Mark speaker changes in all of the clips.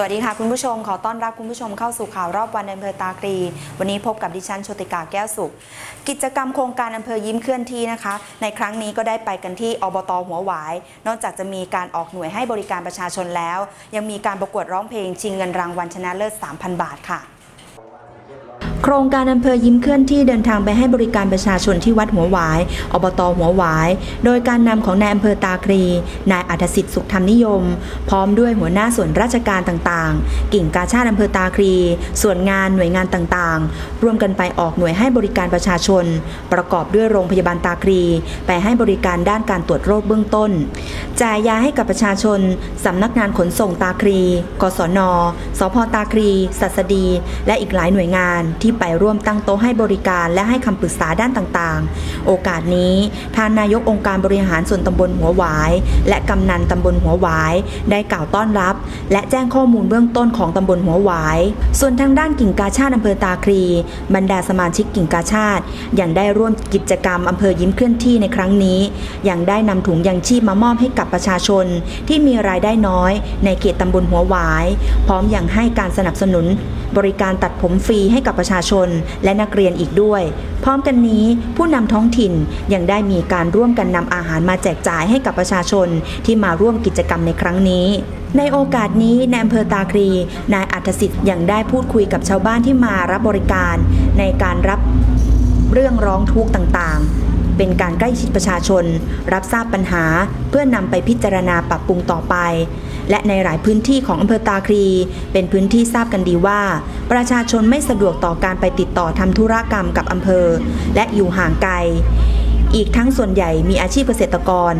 Speaker 1: สวัสดีค่ะคุณผู้ชมขอต้อนรับคุณผู้ชมเข้าสู่ข่าวรอบวันอำเภอตาคลีวันนี้พบกับดิฉันโชติกาแก้วสุข กิจกรรมโครงการอำเภอยิ้มเคลื่อนที่นะคะ ในครั้งนี้ก็ได้ไปกันที่อบตหัวหวาย นอกจากจะมีการออกหน่วยให้บริการประชาชนแล้ว ยังมีการประกวดร้องเพลงชิงเงินรางวัลชนะเลิศ 3,000 บาทค่ะ โครงการอำเภอยิ้มเคลื่อนที่เดินทางไปให้บริการประชาชนที่วัดหัวหวาย อบตหัวหวาย โดยการนำของนายอำเภอตาคลีนายอัธสิทธิ์สุขธรรมนิยม พร้อมด้วยหัวหน้าส่วนราชการต่างๆ กิ่งกาชาติอำเภอตาคลีส่วนงานหน่วยงานต่างๆ ร่วมกันไปออกหน่วยให้บริการประชาชน ประกอบด้วยโรงพยาบาลตาคลีไปให้บริการด้านการตรวจโรคเบื้องต้น จ่ายยาให้กับประชาชนสำนักงานขนส่งตาคลีกศน สพตาคลีสัสดี และอีกหลายหน่วยงานที่ไปร่วมตั้งโต๊ะให้บริการและให้คำปรึกษาด้านต่างๆ โอกาสนี้ทานนายกองค์การบริหารส่วนตำบลหัวหวาย และกำนันตำบลหัวหวาย ได้กล่าวต้อนรับ และแจ้งข้อมูลเบื้องต้นของตำบลหัวหวาย ส่วนทางด้านกิ่งกาชาติอำเภอตาคลีบรรดาสมาชิกกิ่งกาชาติยังได้ร่วมกิจกรรมอำเภอยิ้มเคลื่อนที่ในครั้งนี้ยังได้นำถุงยังชีพมามอบให้กับประชาชนที่มีรายได้ได้น้อย ในเขตตำบลหัวหวาย พร้อมยังให้การสนับสนุน บริการตัดผมฟรีให้กับประชาชน และนักเรียนอีกด้วย พร้อมกันนี้ผู้นำท้องถิ่นยังได้มีการร่วมกันนำอาหารมาแจกจ่ายให้กับประชาชนที่มาร่วมกิจกรรมในครั้งนี้ในโอกาสนี้ในอำเภอตาคลีนายอัธสิทธิ์ยังได้พูดคุยกับชาวบ้านที่มารับบริการ ในการรับเรื่องร้องทุกข์ต่างๆ เป็นการใกล้ชิดประชาชน รับทราบปัญหาเพื่อนำไปพิจารณาปรับปรุงต่อไป และในหลายพื้นที่ของอำเภอตาคลี เป็นพื้นที่ทราบกันดีว่า ประชาชนไม่สะดวกต่อการไปติดต่อทำธุรกรรมกับอำเภอ และอยู่ห่างไกล อีกทั้งส่วนใหญ่มีอาชีพเกษตรกร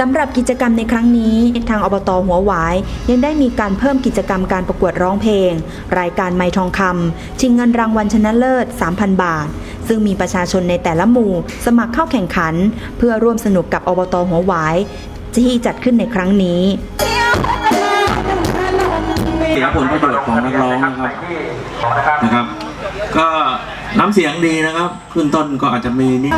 Speaker 1: สำหรับกิจกรรมในครั้งนี้ ทางอบตหัวหวาย ยังได้มีการเพิ่มกิจกรรมการประกวดร้องเพลง รายการไม้ทองคำชิงเงินรางวัลชนะเลิศ 3,000 บาท ซึ่งมีประชาชนในแต่ละหมู่ สมัครเข้าแข่งขัน เพื่อร่วมสนุกกับอบตหัวหวาย ที่จัดขึ้นในครั้งนี้
Speaker 2: เสียผลประโยชน์ของนักร้องนะครับนะครับ ก็น้ำเสียงดีนะครับ ขึ้นต้นก็อาจจะมีนิด